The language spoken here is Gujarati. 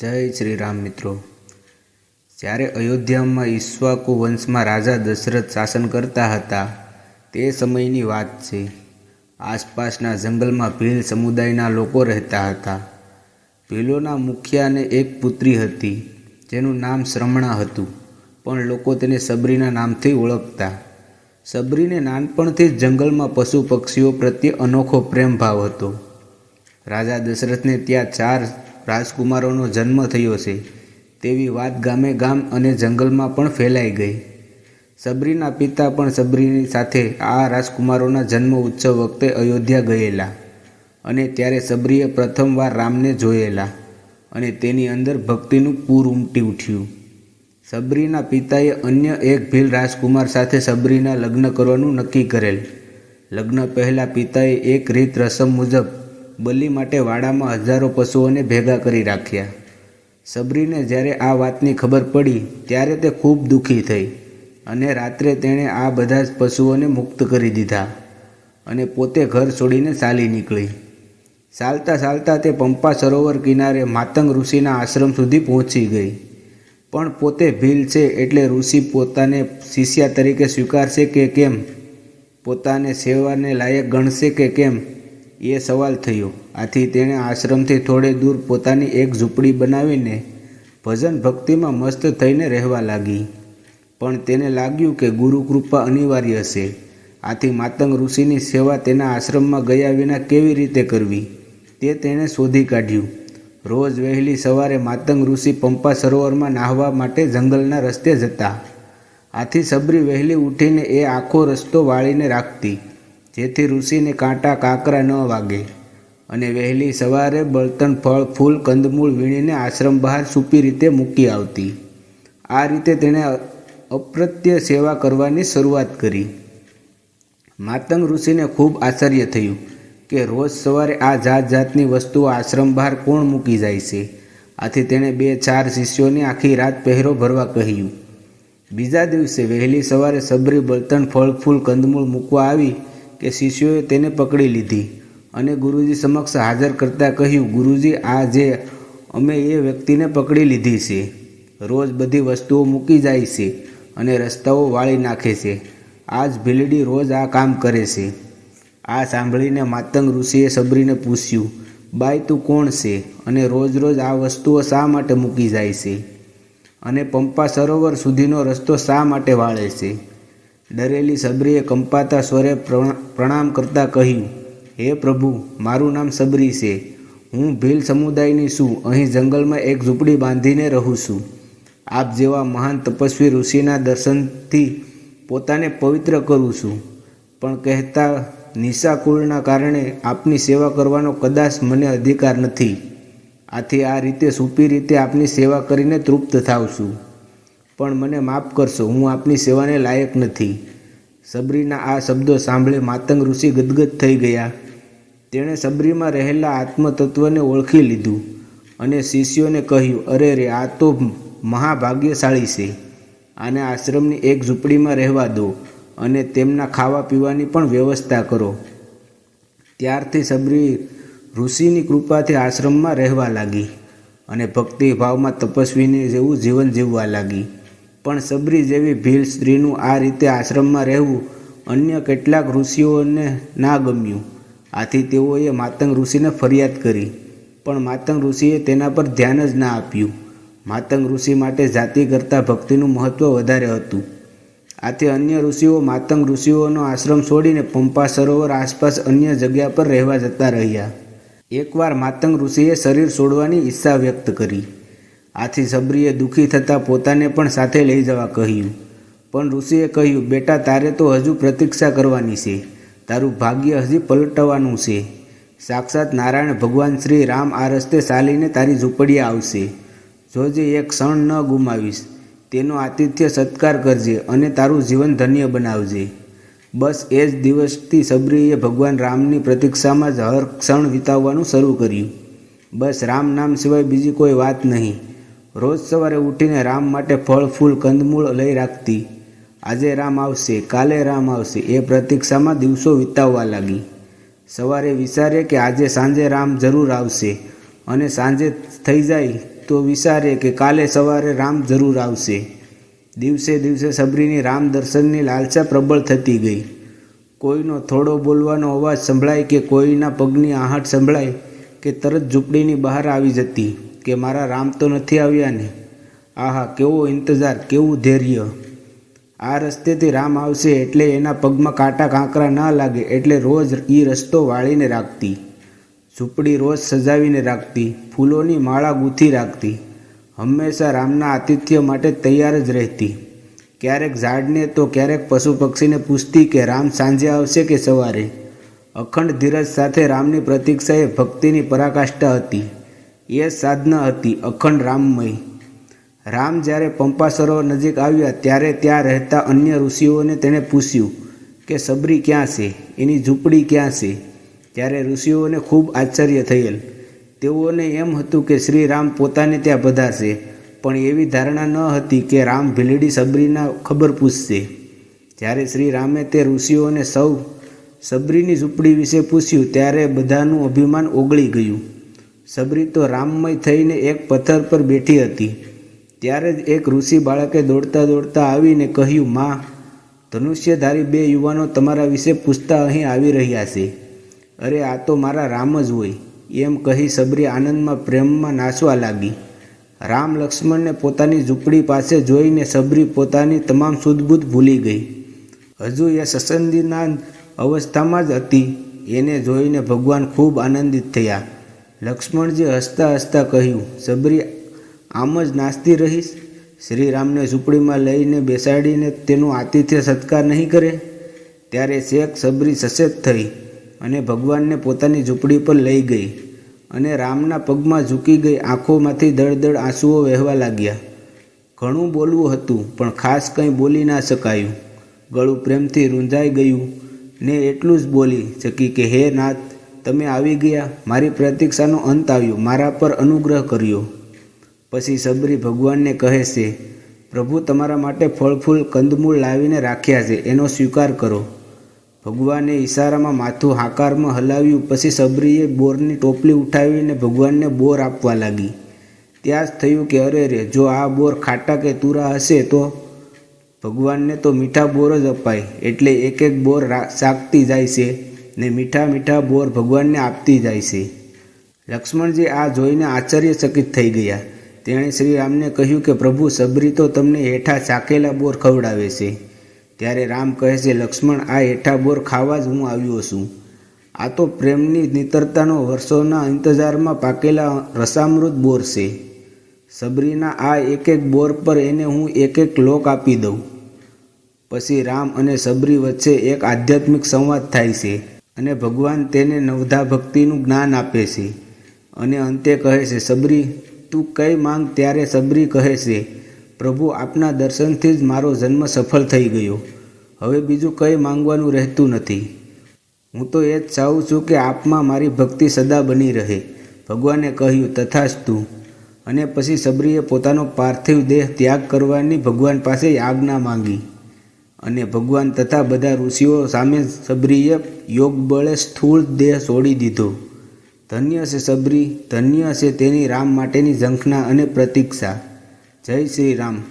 જય શ્રી રામ મિત્રો. જ્યારે અયોધ્યામાં ઈશ્વાકુ વંશમાં રાજા દશરથ શાસન કરતા હતા, તે સમયની વાત છે. આસપાસના જંગલમાં ભીલ સમુદાયના લોકો રહેતા હતા. ભીલોના મુખિયાને એક પુત્રી હતી, જેનું નામ શ્રમણા હતું, પણ લોકો તેને સબરીના નામથી ઓળખતા. સબરીને નાનપણથી જ જંગલમાં પશુ પક્ષીઓ પ્રત્યે અનોખો પ્રેમ ભાવ હતો. રાજા દશરથને ત્યાં ચાર રાજકુમારોનો જન્મ થયો છે. તેવી વાત ગામે ગામ અને જંગલમાં પણ ફેલાઈ ગઈ. સબરીના પિતા પણ સબરીની સાથે આ રાજકુમારોના જન્મ ઉત્સવ વખતે અયોધ્યા ગયેલા અને ત્યારે સબરીએ પ્રથમવાર રામને જોયેલા અને તેની અંદર ભક્તિનું પૂર ઉમટી ઉઠ્યું. સબરીના પિતાએ અન્ય એક ભીલ રાજકુમાર સાથે સબરીના લગ્ન કરવાનું નક્કી કરેલ. લગ્ન પહેલાં પિતાએ એક રીત રસમ મુજબ બલિ માટે વાડામાં હજારો પશુઓને ભેગા કરી રાખ્યા. સબરીને જ્યારે આ વાતની ખબર પડી, ત્યારે તે ખૂબ દુઃખી થઈ અને રાત્રે તેણે આ બધા જ પશુઓને મુક્ત કરી દીધા અને પોતે ઘર છોડીને ચાલી નીકળી. ચાલતા ચાલતા તે પંપા સરોવર કિનારે માતંગ ઋષિના આશ્રમ સુધી પહોંચી ગઈ. પણ પોતે ભીલ છે એટલે ઋષિ પોતાને શિષ્યા તરીકે સ્વીકારશે કે કેમ? પોતાને સેવાને લાયક ગણશે કે કેમ? એ સવાલ થયો. આથી તેણે આશ્રમથી થોડે દૂર પોતાની એક ઝૂંપડી બનાવીને ભજન ભક્તિમાં મસ્ત થઈને રહેવા લાગી. પણ તેને લાગ્યું કે ગુરુ કૃપા અનિવાર્ય છે આથી માતંગ ઋષિની સેવા તેના આશ્રમમાં ગયા વિના કેવી રીતે કરવી? તે તેણે શોધી કાઢ્યું. રોજ વહેલી સવારે માતંગ ઋષિ પંપા સરોવરમાં નાહવા માટે જંગલના રસ્તે જતા. આથી સબરી વહેલી ઉઠીને એ આખો રસ્તો વાળીને રાખતી. જેથી ઋષિને કાંટા કાંકરા ન વાગે અને વહેલી સવારે બળતણ ફળ, ફૂલ, કંદમૂળ વીણીને આશ્રમ બહાર સૂપી રીતે મૂકી આવતી. આ રીતે તેણે અપ્રત્ય સેવા કરવાની શરૂઆત કરી. માતંગ ઋષિને ખૂબ આશ્ચર્ય થયું કે રોજ સવારે આ જાત જાતની વસ્તુઓ આશ્રમ બહાર કોણ મૂકી જાય છે. આથી તેણે બે, ચાર શિષ્યોને આખી રાત પહેરો ભરવા કહ્યું. બીજા દિવસે વહેલી સવારે સબરી બળતણ ફળ, ફૂલ, કંદમૂળ મૂકવા આવી કે શિષ્યોએ તેને પકડી લીધી અને ગુરુજી સમક્ષ હાજર કરતાં કહ્યું, ગુરુજી, આ જે અમે એ વ્યક્તિને પકડી લીધી છે, રોજ બધી વસ્તુઓ મૂકી જાય છે અને રસ્તાઓ વાળી નાખે છે. આ જ ભીલડી રોજ આ કામ કરે છે. આ સાંભળીને માતંગ ઋષિએ સબરીને પૂછ્યું બાય તું કોણ છે અને રોજ રોજ આ વસ્તુઓ શા માટે મૂકી જાય છે? અને પંપા સરોવર સુધીનો રસ્તો શા માટે વાળે છે? ડરેલી સબરીએ કંપાતા સ્વરે પ્રણામ કરતાં કહ્યું, હે પ્રભુ, મારું નામ સબરી છે. હું ભીલ સમુદાયની છું. અહીં જંગલમાં એક ઝૂંપડી બાંધીને રહું છું. આપ જેવા મહાન તપસ્વી ઋષિના દર્શનથી પોતાને પવિત્ર કરું છું. પણ કહેતા નિશાકુળના કારણે આપની સેવા કરવાનો કદાચ મને અધિકાર નથી. આથી આ રીતે સૂપી રીતે આપની સેવા કરીને તૃપ્ત થાવ છું. પણ મને માફ કરશો, હું આપની સેવાને લાયક નથી. સબરીના આ શબ્દો સાંભળી માતંગ ઋષિ ગદગદ થઈ ગયા. તેણે સબરીમાં રહેલા આત્મતત્વને ઓળખી લીધું અને શિષ્યોને કહ્યું, અરે રે, આ તો મહાભાગ્યશાળી છે. આને આશ્રમની એક ઝૂંપડીમાં રહેવા દો અને તેમના ખાવા પીવાની પણ વ્યવસ્થા કરો. ત્યારથી સબરી ઋષિની કૃપાથી આશ્રમમાં રહેવા લાગી અને ભક્તિભાવમાં તપસ્વીની જેવું જીવન જીવવા લાગી. પણ સબરી જેવી ભીલ સ્ત્રીનું આ રીતે આશ્રમમાં રહેવું અન્ય કેટલાક ઋષિઓને ના ગમ્યું. આથી તેઓએ માતંગ ઋષિને ફરિયાદ કરી, પણ માતંગ ઋષિએ તેના પર ધ્યાન જ ના આપ્યું. માતંગ ઋષિ માટે જાતિ કરતાં ભક્તિનું મહત્ત્વ વધારે હતું. આથી અન્ય ઋષિઓ માતંગ ઋષિઓનો આશ્રમ છોડીને પંપા સરોવર આસપાસ અન્ય જગ્યા પર રહેવા જતા રહ્યા. એકવાર માતંગ ઋષિએ શરીર છોડવાની ઈચ્છા વ્યક્ત કરી. આથી સબરીએ દુઃખી થતાં પોતાને પણ સાથે લઈ જવા કહ્યું. પણ ઋષિએ કહ્યું, બેટા, તારે તો હજુ પ્રતીક્ષા કરવાની છે. તારું ભાગ્ય હજી પલટવાનું છે. સાક્ષાત નારાયણ ભગવાન શ્રી રામ આ રસ્તે ચાલીને તારી ઝૂંપડીએ આવશે. જોજે એક ક્ષણ ન ગુમાવીશ, તેનો આતિથ્ય સત્કાર કરજે અને તારું જીવન ધન્ય બનાવજે. બસ એ જ દિવસથી સબરીએ ભગવાન રામની પ્રતીક્ષામાં જ હર ક્ષણ વિતાવવાનું શરૂ કર્યું. બસ રામ નામ સિવાય બીજી કોઈ વાત નહીં. રોજ સવારે ઉઠીને રામ માટે ફળ, ફૂલ, કંદમૂળ લઈ રાખતી. આજે રામ આવશે, કાલે રામ આવશે, એ પ્રતીક્ષામાં દિવસો વિતાવવા લાગી. સવારે વિચારે કે આજે સાંજે રામ જરૂર આવશે અને સાંજે થઈ જાય તો વિચારે કે કાલે સવારે રામ જરૂર આવશે. દિવસે દિવસે સબરીની રામ દર્શનની લાલસા પ્રબળ થતી ગઈ. કોઈનો થોડો બોલવાનો અવાજ સંભળાય કે કોઈના પગની આહટ સંભળાય કે તરત ઝૂંપડીની બહાર આવી જતી. કે મારા રામ તો નથી આવ્યા ને? આહા, કેવો ઇંતજાર, કેવું ધૈર્ય. આ રસ્તેથી રામ આવશે એટલે એના પગમાં કાંટા કાંકરા ન લાગે, એટલે રોજ એ રસ્તો વાળીને રાખતી. ઝૂંપડી રોજ સજાવીને રાખતી, ફૂલોની માળા ગૂંથી રાખતી. હંમેશા રામના આતિથ્ય માટે તૈયાર જ રહેતી. ક્યારેક ઝાડને તો ક્યારેક પશુ પક્ષીને પૂછતી કે રામ સાંજે આવશે કે સવારે? અખંડ ધીરજ સાથે રામની પ્રતીક્ષા એ ભક્તિની પરાકાષ્ઠા હતી. એ સાધના હતી, અખંડ રામમય. રામ જ્યારે પંપા સરોવર નજીક આવ્યા, ત્યારે ત્યાં રહેતા અન્ય ઋષિઓને તેણે પૂછ્યું કે, સબરી ક્યાં છે? એની ઝૂંપડી ક્યાં છે? ત્યારે ઋષિઓને ખૂબ આશ્ચર્ય થયેલ. તેઓને એમ હતું કે, શ્રી રામ પોતાને ત્યાં પધારશે. પણ એવી ધારણા ન હતી કે, રામ ભીલડી સબરીના ખબર પૂછશે. જ્યારે શ્રી રામે તે ઋષિઓને સૌ સબરીની ઝૂંપડી વિશે પૂછ્યું, ત્યારે બધાનું અભિમાન ઓગળી ગયું. સબરી તો રામમય થઈને એક પથ્થર પર બેઠી હતી. ત્યારે જ એક ઋષિ બાળકે દોડતા દોડતા આવીને કહ્યું, માં, ધનુષ્યધારી બે યુવાનો તમારા વિશે પૂછતા અહીં આવી રહ્યા છે. અરે, આ તો મારા રામ જ હોય. એમ કહી સબરી આનંદમાં પ્રેમમાં નાચવા લાગી. રામ લક્ષ્મણને પોતાની ઝૂંપડી પાસે જોઈને સબરી પોતાની તમામ સુદબુદ ભૂલી ગઈ. હજુ એ સસંદીના અવસ્થામાં જ હતી. એને જોઈને ભગવાન ખૂબ આનંદિત થયા. લક્ષ્મણજી હસતા હસતા કહ્યું, સબરી, આમ જ નાચતી રહીશ? શ્રી રામને ઝૂંપડીમાં લઈને બેસાડીને તેનું આતિથ્ય સત્કાર નહીં કરે? ત્યારે શેખ સબરી સચેત થઈ અને ભગવાનને પોતાની ઝૂંપડી પર લઈ ગઈ અને રામના પગમાં ઝૂકી ગઈ આંખોમાંથી દળદળ આંસુઓ વહેવા લાગ્યા. ઘણું બોલવું હતું, પણ ખાસ કંઈ બોલી ના શકાયું. ગળું પ્રેમથી રૂંઝાઈ ગયું ને એટલું જ બોલી શકી કે, હે નાથ તમે આવી ગયા, મારી પ્રતીક્ષાનો અંત આવ્યો, મારા પર અનુગ્રહ કર્યો. પછી સબરી ભગવાનને કહે છે, પ્રભુ, તમારા માટે ફળફૂલ કંદમૂળ લાવીને રાખ્યા છે, એનો સ્વીકાર કરો. ભગવાને ઈશારામાં માથું હાકારમાં હલાવ્યું, પછી સબરીએ બોરની ટોપલી ઉઠાવીને ભગવાનને બોર આપવા લાગી. ત્યાં જ થયું કે, અરે રે, જો આ બોર ખાટા કે તુરા હશે તો? ભગવાનને તો મીઠા બોર જ અપાય, એટલે એક એક બોર શાકતી જાય છે. ને મીઠા મીઠા બોર ભગવાનને આપતી જાય છે. લક્ષ્મણજી આ જોઈને આશ્ચર્યચકિત થઈ ગયા. તેણે શ્રી રામને કહ્યું કે, પ્રભુ, સબરી તો તમને હેઠા ચાકેલા બોર ખવડાવે છે. ત્યારે રામ કહે છે, લક્ષ્મણ, આ હેઠા બોર ખાવા જ હું આવ્યો છું. આ તો પ્રેમની નિતરતાનો વર્ષોના ઇંતજારમાં પાકેલા રસામૃત બોર છે. સબરીના આ એક એક બોર પર એને હું એક એક લોક આપી દઉં. પછી રામ અને સબરી વચ્ચે એક આધ્યાત્મિક સંવાદ થાય છે. અને ભગવાન તેને નવધા ભક્તિનું જ્ઞાન આપે છે. અને અંતે કહે છે, સબરી, તું કઈ માંગ ત્યારે સબરી કહે છે, પ્રભુ, આપના દર્શનથી જ મારો જન્મ સફળ થઈ ગયો. હવે બીજું કંઈ માંગવાનું રહેતું નથી. હું તો એ જ ચાહું છું કે આપમાં મારી ભક્તિ સદા બની રહે. ભગવાને કહ્યું, તથાસ્તુ. અને પછી સબરીએ પોતાનો પાર્થિવ દેહ ત્યાગ કરવાની ભગવાન પાસે આજ્ઞા માંગી. અને ભગવાન તથા બધા ઋષિઓ સામે સબરીએ યોગ બળે સ્થૂળ દેહ છોડી દીધો. ધન્ય છે સબરી, ધન્ય છે તેની રામ માટેની ઝંખના અને પ્રતીક્ષા. જય શ્રી રામ.